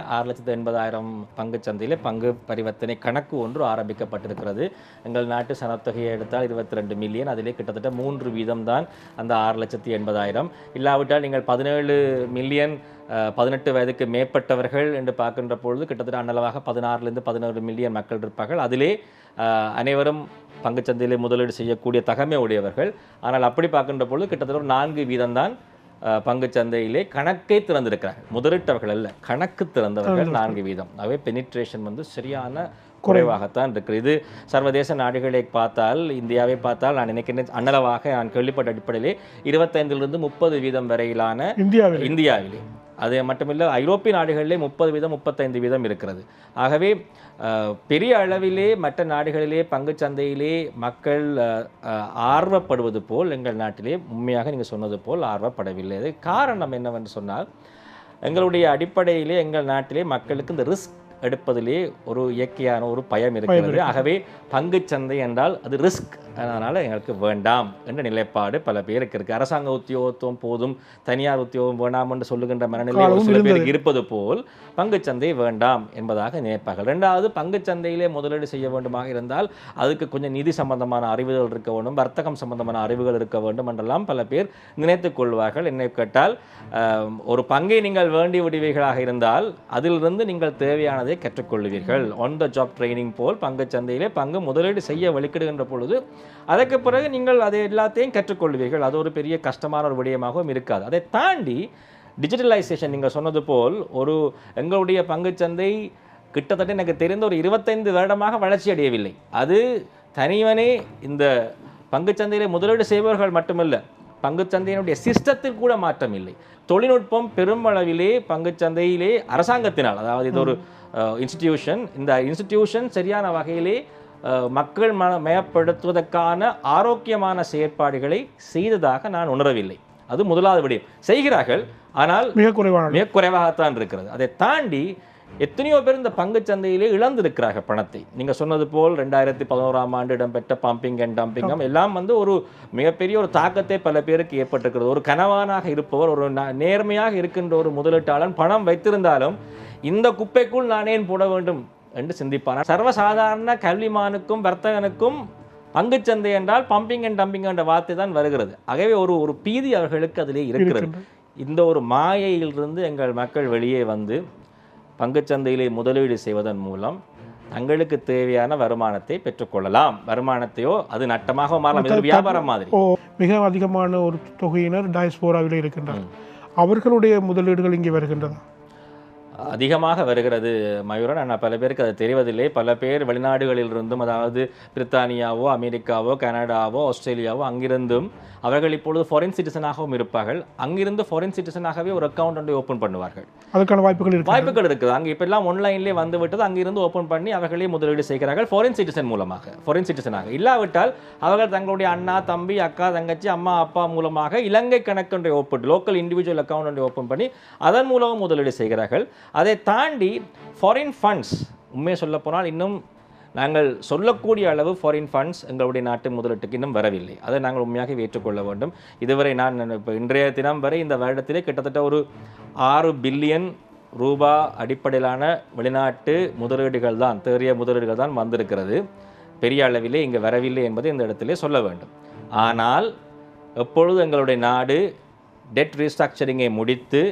ஆறு லட்சத்து எண்பதாயிரம் பங்கு சந்தையில் பங்கு பரிவர்த்தனை கணக்கு ஒன்று ஆரம்பிக்கப்பட்டிருக்கிறது. எங்கள் நாட்டு சனத்தொகையை எடுத்தால் இருபத்தி ரெண்டு மில்லியன் அதிலே கிட்டத்தட்ட மூன்று வீதம் தான் அந்த ஆறு லட்சத்தி எண்பதாயிரம். இல்லாவிட்டால் நீங்கள் பதினேழு மில்லியன் பதினெட்டு வயதுக்கு மேற்பட்டவர்கள் என்று பார்க்கின்ற பொழுது கிட்டத்தட்ட அன்னளவாக பதினாறுலேருந்து பதினோரு மில்லியன் மக்கள் இருப்பார்கள். அதிலே அனைவரும் பங்குச்சந்தையிலே முதலீடு செய்யக்கூடிய தகமை உடையவர்கள். ஆனால் அப்படி பார்க்கின்ற பொழுது கிட்டத்தட்ட ஒரு நான்கு வீதம்தான் அஹ், பங்குச் சந்தையிலே கணக்கை திறந்திருக்கிறார்கள். முதலிட்டவர்கள் அல்ல கணக்கு திறந்தவர்கள் நான்கு வீதம். ஆகவே பெனிட்ரேஷன் வந்து சரியான குறைவாகத்தான் இருக்குது. இது சர்வதேச நாடுகளை பார்த்தால் இந்தியாவை பார்த்தால் நான் நினைக்கிறேன் அன்னளவாக நான் கேள்விப்பட்ட அடிப்படையிலே இருபத்தைந்திலிருந்து முப்பது வீதம் வரையிலான இந்தியாவில். இந்தியாவிலே. அது மட்டுமில்லை ஐரோப்பிய நாடுகளிலே முப்பது வீதம் முப்பத்தைந்து வீதம் இருக்கிறது. ஆகவே பெரிய அளவிலே மற்ற நாடுகளிலே பங்கு சந்தையிலே மக்கள் ஆர்வப்படுவது போல் எங்கள் நாட்டிலே உண்மையாக நீங்கள் சொன்னது போல் ஆர்வப்படவில்லை. அது காரணம் என்னவென்று சொன்னால் எங்களுடைய அடிப்படையிலே எங்கள் நாட்டிலே மக்களுக்கு இந்த ரிஸ்க் எடுப்பதிலே ஒரு இயற்கையான ஒரு பயம் இருக்கிறது. ஆகவே பங்குச் சந்தை என்றால் அது ரிஸ்க் அதனால் எங்களுக்கு வேண்டாம் என்ற நிலைப்பாடு பல பேருக்கு இருக்கு. அரசாங்க உத்தியோகத்துவம் போதும் தனியார் உத்தியோகம் வேண்டாம் என்று சொல்லுகின்ற மனநிலை ஒரு சில பேருக்கு இருப்பது போல் பங்குச் சந்தை வேண்டாம் என்பதாக நினைப்பார்கள். ரெண்டாவது பங்குச் சந்தையிலே முதலீடு செய்ய வேண்டுமாக இருந்தால் அதுக்கு கொஞ்சம் நிதி சம்பந்தமான அறிவுகள் இருக்க வேண்டும் வர்த்தகம் சம்பந்தமான அறிவுகள் இருக்க வேண்டும் என்றெல்லாம் பல பேர் நினைத்துக் கொள்வார்கள். என்னை கேட்டால் ஒரு பங்கை நீங்கள் வேண்டி விடுவீர்களாக இருந்தால் அதிலிருந்து நீங்கள் தேவையானதை கற்றுக்கொள்வீர்கள் ஆன் த ஜாப் ட்ரைனிங் போல் பங்கு சந்தையிலே பங்கு முதலீடு செய்ய வழிக்கிடுகின்ற பொழுது அதற்கு பிறகு நீங்கள் அதை எல்லாத்தையும் கற்றுக்கொள்வீர்கள் அது ஒரு பெரிய கஷ்டமான ஒரு விடயமாகவும் இருக்காது. அதை தாண்டி டிஜிட்டலைசேஷன் நீங்கள் சொன்னது போல் ஒரு எங்களுடைய பங்குச்சந்தை கிட்டத்தட்ட எனக்கு தெரிந்த ஒரு இருபத்தைந்து வருடமாக வளர்ச்சி அடையவில்லை. அது தனிவனே இந்த பங்குச்சந்தையில் முதலீடு செய்பவர்கள் மட்டுமல்ல பங்குச்சந்தையினுடைய சிஸ்டத்தில் கூட மாற்றம் இல்லை. தொழில்நுட்பம் பெருமளவிலே பங்குச்சந்தையிலே அரசாங்கத்தினால் அதாவது இது ஒரு இன்ஸ்டிடியூஷன் இந்த இன்ஸ்டிடியூஷன் சரியான வகையிலே மக்கள் மன மயப்படுத்துவதற்கான ஆரோக்கியமான செயற்பாடுகளை செய்ததாக நான் உணரவில்லை. அது முதலாவது விடயம். செய்கிறார்கள் ஆனால் மிக குறைவான மிக குறைவாகத்தான் இருக்கிறது. அதை தாண்டி எத்தனையோ பேர் இந்த பங்குச் சந்தையிலே இழந்திருக்கிறார்கள் பணத்தை. நீங்க சொன்னது போல் ரெண்டாயிரத்தி பதினோராம் ஆண்டு இடம்பெற்ற பம்பிங் அண்ட் டம்பிங்கம் எல்லாம் வந்து ஒரு மிகப்பெரிய ஒரு தாக்கத்தை பல பேருக்கு ஏற்பட்டிருக்கிறது. ஒரு கனவானாக இருப்பவர் ஒரு நேர்மையாக இருக்கின்ற ஒரு முதலீட்டாளன் பணம் வைத்திருந்தாலும் இந்த குப்பைக்குள் நான் ஏன் போட வேண்டும் என்று சிந்திப்பான் சர்வசாதாரண கல்விமானுக்கும் வர்த்தகனுக்கும் பங்குச்சந்தை என்றால் பம்பிங் அண்ட் டம்பிங் என்ற வார்த்தை தான் வருகிறது. ஆகவே ஒரு ஒரு பீதி அவர்களுக்கு அதிலே இருக்கிறது. இந்த ஒரு மாயையிலிருந்து எங்கள் மக்கள் வெளியே வந்து பங்குச்சந்தையிலே முதலீடு செய்வதன் மூலம் தங்களுக்கு தேவையான வருமானத்தை பெற்றுக்கொள்ளலாம். வருமானத்தையோ அது நட்டமாக மாறலாம். இது வியாபாரம் மாதிரி. மிக அதிகமான ஒரு தொகையினர் டயஸ்போராவில் இருக்கின்றனர் அவர்களுடைய முதலீடுகள் இங்கே வருகின்றதா அதிகமாக வருகிறது. மயூரன் ஆனால் பல பேருக்கு அது தெரிவதில்லை. பல பேர் வெளிநாடுகளில் இருந்தும் அதாவது பிரித்தானியாவோ அமெரிக்காவோ கனடாவோ ஆஸ்திரேலியாவோ அங்கிருந்தும் அவர்கள் இப்பொழுது ஃபாரின் சிட்டிசனாகவும் இருப்பார்கள். அங்கிருந்து ஃபாரின் சிட்டிசனாகவே ஒரு அக்கௌண்ட் ஒன்றை ஓப்பன் பண்ணுவார்கள். அதுக்கான வாய்ப்புகள் வாய்ப்புகள் இருக்குது. அங்கே இப்போ எல்லாம் ஆன்லைன்லேயே வந்து விட்டது. அங்கிருந்து ஓப்பன் பண்ணி அவர்களே முதலீடு செய்கிறார்கள் ஃபாரின் சிட்டிசன் மூலமாக. ஃபாரின் சிட்டிசனாக இல்லாவிட்டால் அவர்கள் தங்களுடைய அண்ணா தம்பி அக்கா தங்கச்சி அம்மா அப்பா மூலமாக இலங்கை கணக்கொன்றை ஓப்பன் லோக்கல் இண்டிவிஜுவல் அக்கௌண்ட் ஒன்றை ஓப்பன் பண்ணி அதன் மூலம் முதலீடு செய்கிறார்கள். அதை தாண்டி ஃபாரின் ஃபண்ட்ஸ் உண்மையை சொல்ல போனால் இன்னும் நாங்கள் சொல்லக்கூடிய அளவு ஃபாரின் ஃபண்ட்ஸ் எங்களுடைய நாட்டு முதலீட்டுக்கு இன்னும் வரவில்லை. அதை நாங்கள் உண்மையாக ஏற்றுக்கொள்ள வேண்டும். இதுவரை நான் இப்போ இன்றைய தினம் வரை இந்த வருடத்திலே கிட்டத்தட்ட ஒரு ஆறு பில்லியன் ரூபா அடிப்படையிலான வெளிநாட்டு முதலீடுகள் தான் தேறிய முதலீடுகள் தான் வந்திருக்கிறது. பெரிய அளவிலே இங்கே வரவில்லை என்பதை இந்த இடத்திலே சொல்ல வேண்டும். ஆனால் எப்பொழுது எங்களுடைய நாடு டெட் ரீஸ்ட்ரக்சரிங்கை முடித்து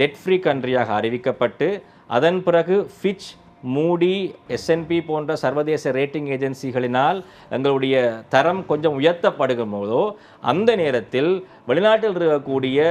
டெட் ஃப்ரீ கண்ட்ரியாக அறிவிக்கப்பட்டு அதன் பிறகு ஃபிட்ச் மூடி எஸ்என்பி போன்ற சர்வதேச ரேட்டிங் ஏஜென்சிகளினால் எங்களுடைய தரம் கொஞ்சம் உயர்த்தப்படுகும் போதோ அந்த நேரத்தில் வெளிநாட்டில் இருக்கக்கூடிய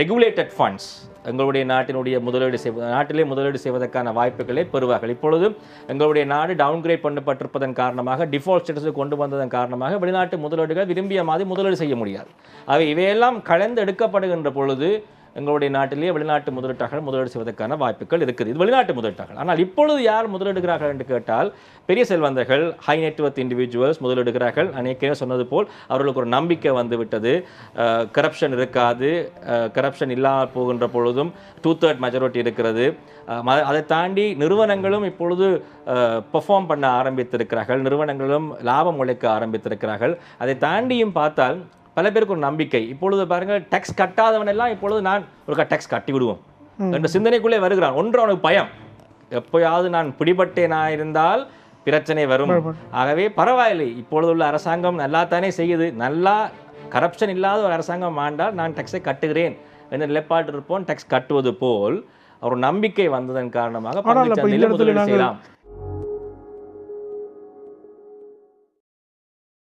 ரெகுலேட்டட் ஃபண்ட்ஸ் எங்களுடைய நாட்டினுடைய முதலீடு செய்வது நாட்டிலே முதலீடு செய்வதற்கான வாய்ப்புகளை பெறுவார்கள். இப்பொழுது எங்களுடைய நாடு டவுன்கிரேட் பண்ணப்பட்டிருப்பதன் காரணமாக டிஃபால்ட் ஸ்டேட்டஸுக்கு கொண்டு வந்ததன் காரணமாக வெளிநாட்டு முதலீடுகள் விரும்பிய மாதிரி முதலீடு செய்ய முடியாது. அவை இவையெல்லாம் கலந்து எடுக்கப்படுகின்ற பொழுது எங்களுடைய நாட்டிலேயே வெளிநாட்டு முதலீட்டாளர்கள் முதலீடு செய்வதற்கான வாய்ப்புகள் இருக்குது. இது வெளிநாட்டு முதலீட்டாளர்கள். ஆனால் இப்பொழுது யார் முதலிடுகிறார்கள் என்று கேட்டால் பெரிய செல்வந்தர்கள் ஹை நெட்வொர்த் இண்டிவிஜுவல்ஸ் முதலிடுகிறார்கள். அநேகமே சொன்னது போல் அவர்களுக்கு ஒரு நம்பிக்கை வந்துவிட்டது. கரப்ஷன் இருக்காது. கரப்ஷன் இல்லாமல் போகின்ற பொழுதும் டூ தேர்ட் மெஜாரிட்டி இருக்கிறது ம- அதை தாண்டி நிறுவனங்களும் இப்பொழுது பெர்ஃபார்ம் பண்ண ஆரம்பித்திருக்கிறார்கள். நிறுவனங்களும் லாபம் உழைக்க ஆரம்பித்திருக்கிறார்கள். அதை தாண்டியும் பார்த்தால் பல பேருக்கு ஒரு நம்பிக்கை. இப்பொழுது பாருங்கள் டேக்ஸ் கட்டாதவன் எல்லாம் இப்பொழுது நான் ஒரு டேக்ஸ் கட்டி விடுவோம் என்ற சிந்தனைக்குள்ளே வருகிறான். ஒன்று அவனுக்கு பயம். எப்பயாவது நான் பிடிபட்டேனா இருந்தால் பிரச்சனை வரும். ஆகவே பரவாயில்லை. இப்பொழுது உள்ள அரசாங்கம் நல்லா தானே செய்யுது. நல்லா கரப்ஷன் இல்லாத ஒரு அரசாங்கம் ஆண்டால் நான் டேக்ஸை கட்டுகிறேன் என்ற நிலைப்பாடு இருப்போம். டேக்ஸ் கட்டுவது போல் ஒரு நம்பிக்கை வந்ததன் காரணமாக செய்யலாம்.